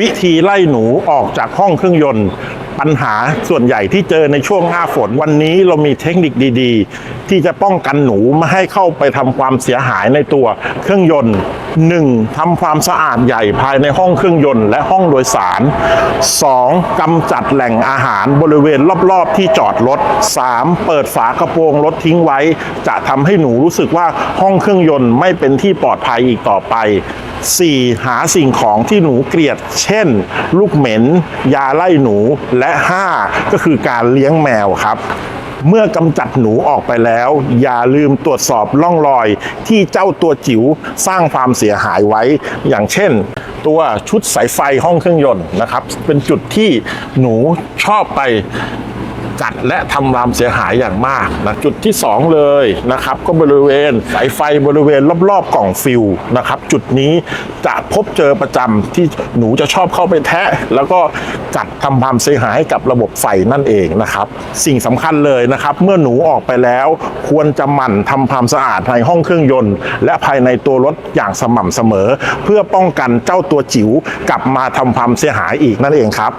วิธีไล่หนูออกจากห้องเครื่องยนต์ ปัญหาส่วนใหญ่ที่เจอในช่วงหน้าฝน วันนี้เรามีเทคนิคดีๆ ที่จะป้องกันหนูไม่ให้เข้าไปทำความเสียหายในตัวเครื่องยนต์ 1. ทำความสะอาดใหญ่ภายในห้องเครื่องยนต์และห้องโดยสาร 2. กำจัดแหล่งอาหารบริเวณรอบๆ ที่จอดรถ 3. เปิดฝากระโปรงรถทิ้งไว้ จะทำให้หนูรู้สึกว่าห้องเครื่องยนต์ไม่เป็นที่ปลอดภัยอีกต่อไป 4. หาสิ่งของที่หนูเกลียด เช่น ลูกเหม็น ยาไล่หนูและ 5 ก็คือการเลี้ยงแมวครับเมื่อกำจัดหนูออกไปแล้ว อย่าลืมตรวจสอบร่องรอยที่เจ้าตัวจิ๋วสร้างความเสียหายไว้ อย่างเช่น ตัวชุดสายไฟห้องเครื่องยนต์นะครับ เป็นจุดที่หนูชอบไปกัดและทำรามเสียหายอย่างมากนะจุดที่ 2 เลยนะครับ ก็บริเวณสายไฟบริเวณรอบๆกล่องฟิลนะครับ จุดนี้จะพบเจอประจำที่หนูจะชอบเข้าไปแทะ แล้วก็ กัดทำความเสียหายให้กับระบบไฟนั่นเองนะครับ สิ่งสำคัญเลยนะครับ เมื่อหนูออกไปแล้ว ควรจะหมั่นทำความสะอาดภายในห้องเครื่องยนต์ และภายในตัวรถอย่างสม่ำเสมอ เพื่อป้องกันเจ้าตัวจิ๋วกลับมาทำความเสียหายอีกนั่นเองครับ